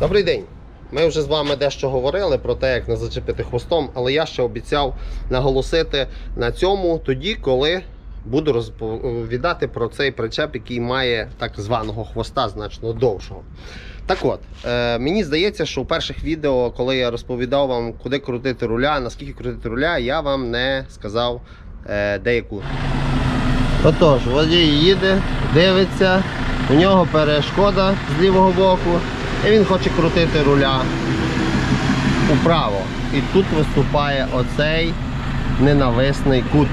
Добрий день. Ми вже з вами дещо говорили про те, як не зачепити хвостом, але я ще обіцяв наголосити на цьому тоді, коли буду розповідати про цей причеп, який має так званого хвоста значно довшого. Так от, е, мені здається, що у перших відео, коли я розповідав вам, куди крутити руля, наскільки крутити руля, я вам не сказав е, деяку. Отож, водій їде, дивиться, у нього перешкода з лівого боку, і він хоче крутити руля управо. І тут виступає оцей ненависний кут.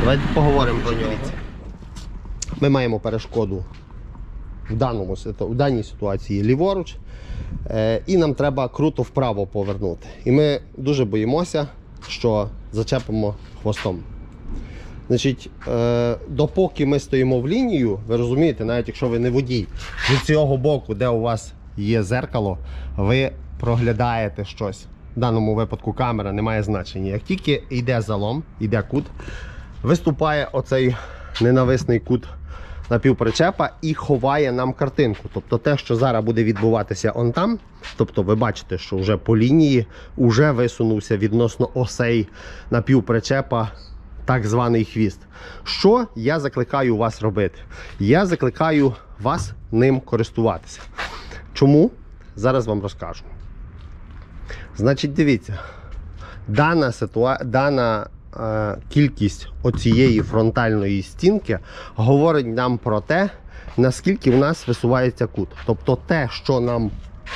Давайте поговоримо про нього. Ми маємо перешкоду в, даному, в даній ситуації ліворуч, е, і нам треба круто вправо повернути. І ми дуже боїмося, що зачепимо хвостом. Значить, е, допоки ми стоїмо в лінію, ви розумієте, навіть якщо ви не водій, з цього боку, де у вас є зеркало, ви проглядаєте щось. В даному випадку камера не має значення. Як тільки йде залом, йде кут, виступає оцей ненависний кут напівпричепа і ховає нам картинку. Тобто те, що зараз буде відбуватися он там, тобто ви бачите, що вже по лінії вже висунувся відносно осей напівпричепа так званий хвіст. Що я закликаю вас робити? Я закликаю вас ним користуватися. Чому? Зараз вам розкажу. Значить, дивіться, дана, ситуа... дана е, кількість оцієї фронтальної стінки говорить нам про те, наскільки в нас висувається кут. Тобто те, що нам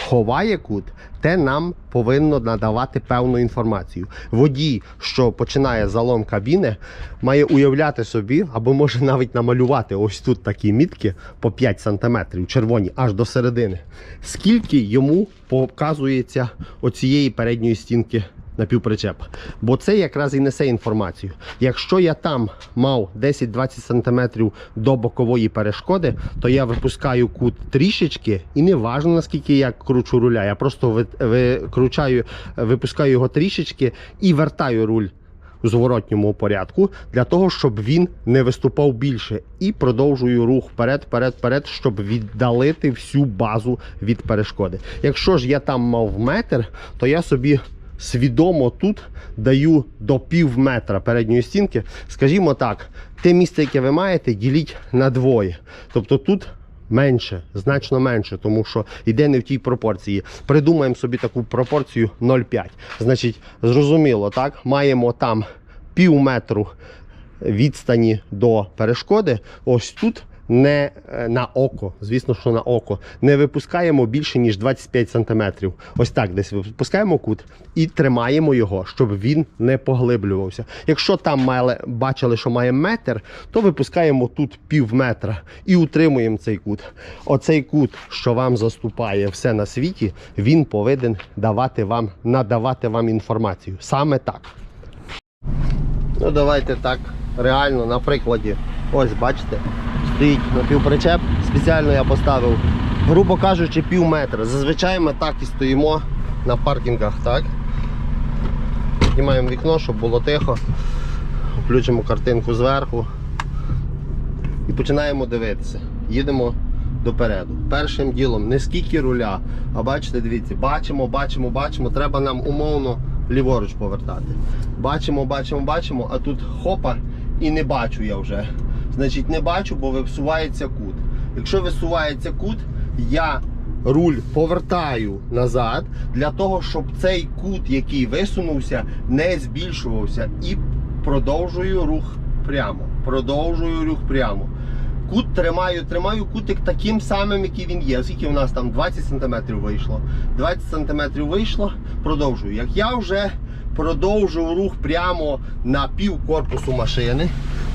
ховає кут, те нам повинно надавати певну інформацію. Водій, що починає залом кабіни, має уявляти собі, або може навіть намалювати ось тут такі мітки по 5 см, червоні, аж до середини. Скільки йому показується оцієї передньої стінки напівпричепа. Бо це якраз і несе інформацію. Якщо я там мав 10-20 см до бокової перешкоди, то я випускаю кут трішечки, і не важно наскільки я кручу руля. Я просто викручаю, випускаю його трішечки і вертаю руль у зворотньому порядку для того, щоб він не виступав більше. І продовжую рух вперед, вперед, вперед, щоб віддалити всю базу від перешкоди. Якщо ж я там мав метр, то я собі свідомо тут даю до пів метра передньої стінки. Скажімо так, те місце, яке ви маєте, діліть на двоє. Тобто тут. Менше, значно менше, тому що йде не в тій пропорції. Придумаємо собі таку пропорцію 0,5. Значить, зрозуміло, так? Маємо там пів метру відстані до перешкоди. Ось тут не е, на око, звісно, що на око, не випускаємо більше, ніж 25 см. Ось так десь випускаємо кут і тримаємо його, щоб він не поглиблювався. Якщо там мали, бачили, що має метр, то випускаємо тут пів метра і утримуємо цей кут. Оцей кут, що вам заступає все на світі, він повинен давати вам, надавати вам інформацію. Саме так. Ну давайте так реально на прикладі. Ось бачите, стоїть напівпричеп. Спеціально я поставив, грубо кажучи, пів метра. Зазвичай ми так і стоїмо на паркінгах, так? Знімаємо вікно, щоб було тихо. Включимо картинку зверху і починаємо дивитися. Їдемо допереду. Першим ділом не скільки руля, а бачите, дивіться, бачимо, бачимо, бачимо. Треба нам умовно ліворуч повертати. Бачимо, бачимо, бачимо, а тут хопа і не бачу я вже. Значить, не бачу, бо висувається кут. Якщо висувається кут, я руль повертаю назад для того, щоб цей кут, який висунувся, не збільшувався. І продовжую рух прямо. Продовжую рух прямо. Кут тримаю, тримаю кутик таким самим, який він є. Оскільки у нас там 20 см вийшло. 20 см вийшло, продовжую. Як я вже продовжив рух прямо на пів корпусу машини.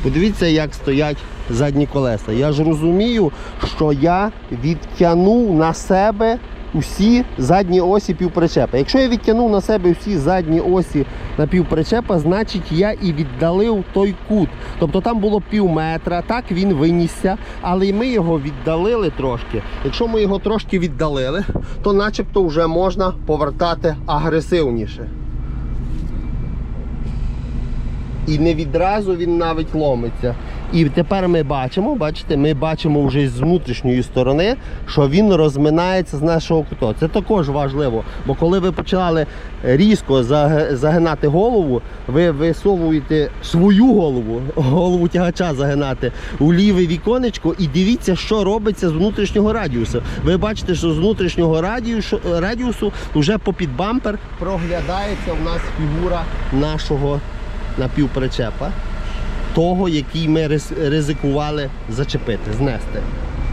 Подивіться, як стоять задні колеса. Я ж розумію, що я відтягнув на себе усі задні осі півпричепа. Якщо я відтягнув на себе всі задні осі на півпричепа, значить я і віддалив той кут. Тобто там було пів метра, так він винісся, але ми його віддалили трошки. Якщо ми його трошки віддалили, то начебто вже можна повертати агресивніше. І не відразу він навіть ломиться. І тепер ми бачимо, бачите, ми бачимо вже з внутрішньої сторони, що він розминається з нашого кута. Це також важливо, бо коли ви почали різко загинати голову, ви висовуєте свою голову, голову тягача загинати у ліве віконечко і дивіться, що робиться з внутрішнього радіусу. Ви бачите, що з внутрішнього радіусу, радіусу вже попід бампер проглядається у нас фігура нашого напівпричепа того, який ми ризикували зачепити, знести.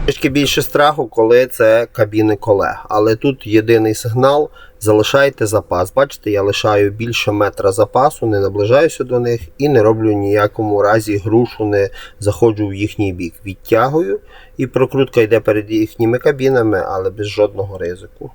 Трішки більше страху, коли це кабіни колег. Але тут єдиний сигнал: залишайте запас. Бачите, я лишаю більше метра запасу, не наближаюся до них і не роблю ніякому разі грушу, не заходжу в їхній бік. Відтягую, і прокрутка йде перед їхніми кабінами, але без жодного ризику.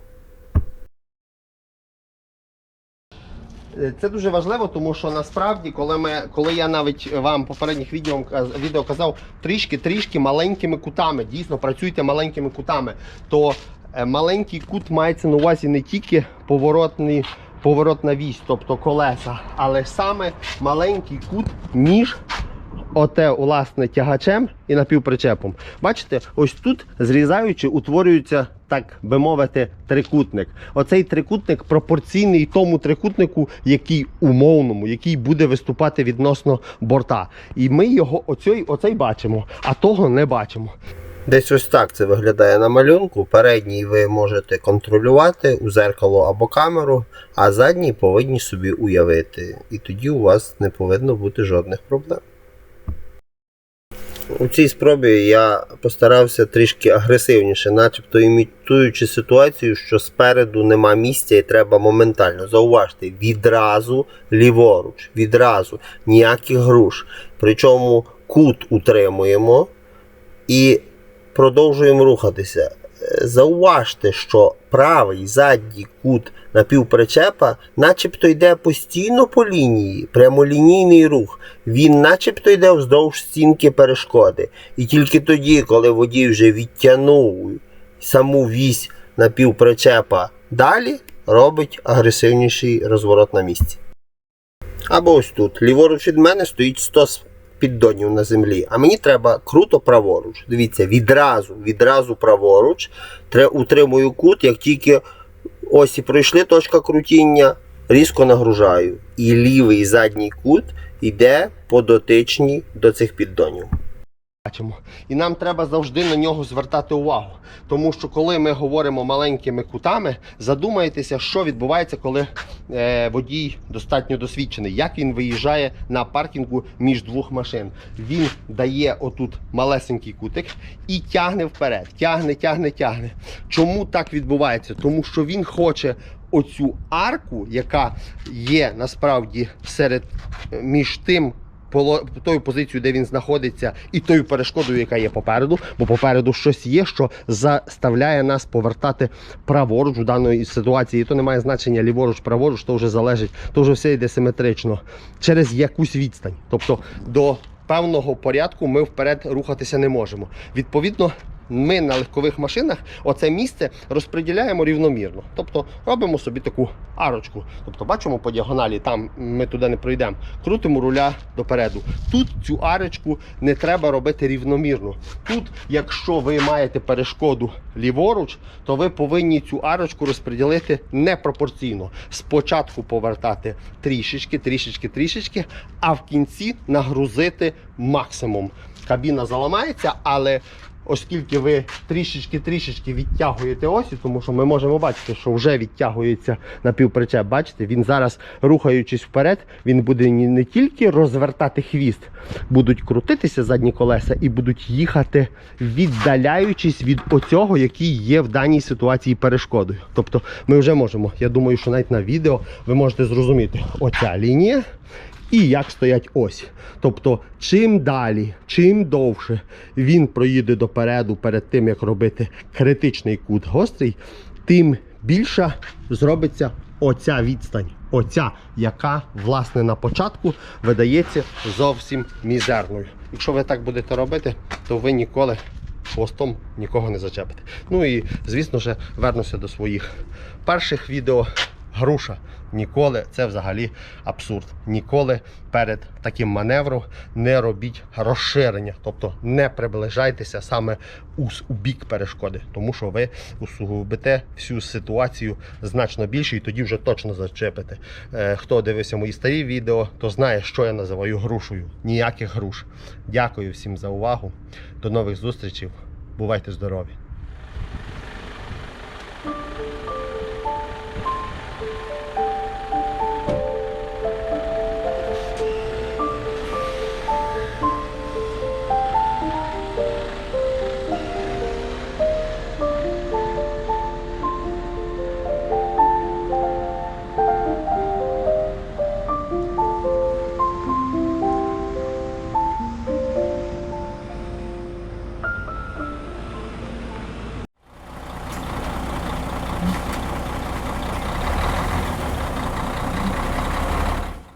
Це дуже важливо, тому що насправді, коли ми, коли я навіть вам попередніх відео, відео казав трішки-трішки маленькими кутами, дійсно працюйте маленькими кутами, то е, маленький кут мається на увазі не тільки поворотний, поворотна вісь, тобто колеса, але саме маленький кут між оте, власне, тягачем і напівпричепом. Бачите, ось тут, зрізаючи, утворюється, так би мовити, трикутник. Оцей трикутник пропорційний тому трикутнику, який умовному, який буде виступати відносно борта. І ми його оцей, оцей бачимо, а того не бачимо. Десь ось так це виглядає на малюнку. Передній ви можете контролювати у зеркало або камеру, а задній повинні собі уявити. І тоді у вас не повинно бути жодних проблем. У цій спробі я постарався трішки агресивніше, начебто імітуючи ситуацію, що спереду нема місця і треба моментально. Зауважте, відразу ліворуч, відразу ніяких груш. Причому кут утримуємо і продовжуємо рухатися. Зауважте, що правий задній кут напівпричепа начебто йде постійно по лінії, прямолінійний рух. Він начебто йде вздовж стінки перешкоди. І тільки тоді, коли водій вже відтягнув саму вісь напівпричепа далі, робить агресивніший розворот на місці. Або ось тут. Ліворуч від мене стоїть 100 піддонів на землі, а мені треба круто праворуч. Дивіться, відразу, відразу праворуч. Утримую кут, як тільки ось і пройшли точка крутіння, різко нагружаю. І лівий задній кут йде по дотичній до цих піддонів. Бачимо. І нам треба завжди на нього звертати увагу. Тому що коли ми говоримо маленькими кутами, задумайтеся, що відбувається, коли е, водій достатньо досвідчений, як він виїжджає на паркінгу між двох машин. Він дає отут малесенький кутик і тягне вперед. Тягне, тягне, тягне. Чому так відбувається? Тому що він хоче оцю арку, яка є насправді серед е, між тим тою позицією, де він знаходиться, і тою перешкодою, яка є попереду, бо попереду щось є, що заставляє нас повертати праворуч у даної ситуації. І то не має значення ліворуч, праворуч, то вже залежить, то вже все йде симетрично через якусь відстань. Тобто до певного порядку ми вперед рухатися не можемо. Відповідно. Ми на легкових машинах оце місце розподіляємо рівномірно. Тобто робимо собі таку арочку. Тобто бачимо по діагоналі, там ми туди не пройдемо. Крутимо руля допереду. Тут цю арочку не треба робити рівномірно. Тут, якщо ви маєте перешкоду ліворуч, то ви повинні цю арочку розподілити непропорційно. Спочатку повертати трішечки, трішечки, трішечки, а в кінці нагрузити максимум. Кабіна заламається, але оскільки ви трішечки-трішечки відтягуєте осі, тому що ми можемо бачити, що вже відтягується напівпричеп. Бачите, він зараз, рухаючись вперед, він буде не тільки розвертати хвіст, будуть крутитися задні колеса і будуть їхати, віддаляючись від оцього, який є в даній ситуації перешкодою. Тобто ми вже можемо, я думаю, що навіть на відео ви можете зрозуміти оця лінія і як стоять ось. Тобто, чим далі, чим довше він проїде допереду перед тим, як робити критичний кут гострий, тим більша зробиться оця відстань. Оця, яка, власне, на початку видається зовсім мізерною. Якщо ви так будете робити, то ви ніколи хвостом нікого не зачепите. Ну і звісно ж, вернуся до своїх перших відео. Груша. Ніколи це взагалі абсурд. Ніколи перед таким маневром не робіть розширення, тобто не приближайтеся саме у, у бік перешкоди, тому що ви усугубите всю ситуацію значно більше і тоді вже точно зачепите. Е, хто дивився мої старі відео, то знає, що я називаю грушею. Ніяких груш. Дякую всім за увагу. До нових зустрічей. Бувайте здорові!